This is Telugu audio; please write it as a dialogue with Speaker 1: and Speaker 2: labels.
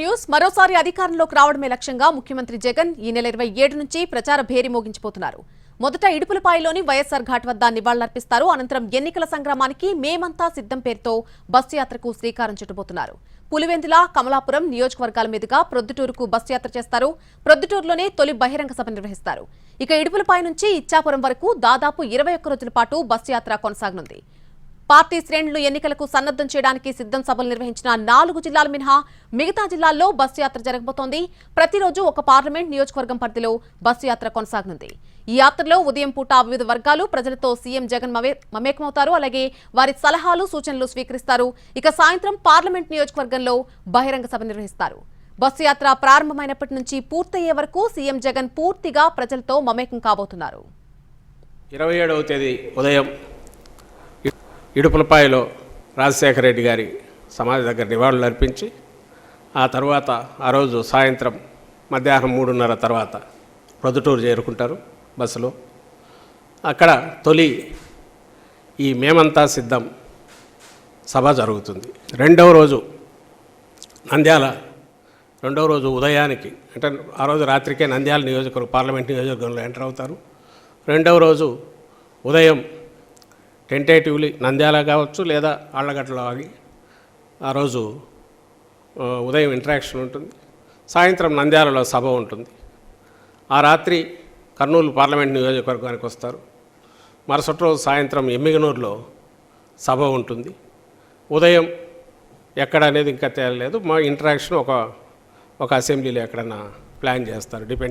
Speaker 1: న్యూస్ మరోసారి అధికారంలోకి రావడమే లక్ష్యంగా ముఖ్యమంత్రి జగన్ ఈ నెల ఇరవై ఏడు నుంచి ప్రచార భేరి మోగించిపోతున్నారు. మొదట ఇడుపులపాయలోని వైఎస్ఆర్ ఘాట్ వద్ద నివాళులర్పిస్తారు. అనంతరం ఎన్నికల సంగ్రామానికి మేమంతా సిద్ధం పేరుతో బస్సు యాత్రకు శ్రీకారం చుట్టబోతున్నారు. పులివెందుల కమలాపురం నియోజకవర్గాల మీదుగా ప్రొద్దుటూరుకు బస్సు యాత్ర చేస్తారు. ప్రొద్దుటూరులోనే తొలి బహిరంగ సభ నిర్వహిస్తారు. ఇక ఇడుపులపాయ నుంచి ఇచ్చాపురం వరకు దాదాపు ఇరవై ఒక్క రోజుల పాటు బస్సు యాత్ర కొనసాగనుంది. పార్టీ శ్రేణులు ఎన్నికలకు సన్నద్దం చేయడానికి సిద్ధం సభలు నిర్వహించిన నాలుగు జిల్లాలు మినహా మిగతా జిల్లాల్లో బస్సు యాత్ర జరగబోతోంది. ప్రతిరోజు ఒక పార్లమెంట్ నియోజకవర్గం పరిధిలో బస్సు యాత్ర కొనసాగనుంది ఈ యాత్రలో ఉదయం పూట వివిధ వర్గాలు ప్రజలతో సీఎం జగన్ మమే- మమేకమవుతారు. అలాగే వారి సలహాలు సూచనలు స్వీకరిస్తారు. ఇక సాయంత్రం పార్లమెంట్ నియోజకవర్గంలో బహిరంగ సభ నిర్వహిస్తారు. బస్సు యాత్ర ప్రారంభమైనప్పటి నుంచి పూర్తయ్యే వరకు సీఎం జగన్ పూర్తిగా ప్రజలతో మమేకం కాబోతున్నారు.
Speaker 2: ఇరవై ఏడవ తేదీ ఉదయం ఇడుపులపాయలో రాజశేఖర రెడ్డి గారి సమాధి దగ్గర నివాళులు అర్పించి ఆ తర్వాత ఆ రోజు సాయంత్రం మధ్యాహ్నం మూడున్నర తర్వాత ప్రొద్దుటూరు చేరుకుంటారు బస్సులో. అక్కడ తొలి ఈ మేమంతా సిద్ధం సభ జరుగుతుంది. రెండవ రోజు నంద్యాల రెండవ రోజు ఉదయానికి అంటే ఆ రోజు రాత్రికే నంద్యాల నియోజకవర్గం పార్లమెంట్ నియోజకవర్గంలో ఎంటర్ అవుతారు. రెండవ రోజు ఉదయం టెంటేటివ్లీ నంద్యాల కావచ్చు లేదా ఆళ్ళగడ్డలో ఆగి ఆ రోజు ఉదయం ఇంటరాక్షన్ ఉంటుంది. సాయంత్రం నంద్యాలలో సభ ఉంటుంది. ఆ రాత్రి కర్నూలు పార్లమెంట్ నియోజకవర్గానికి వస్తారు. మరుసటి రోజు సాయంత్రం ఎమ్మిగనూరులో సభ ఉంటుంది. ఉదయం ఎక్కడ అనేది ఇంకా తేలలేదు మా ఇంటరాక్షన్ ఒక ఒక అసెంబ్లీలో ఎక్కడైనా ప్లాన్ చేస్తారు డిపెండ్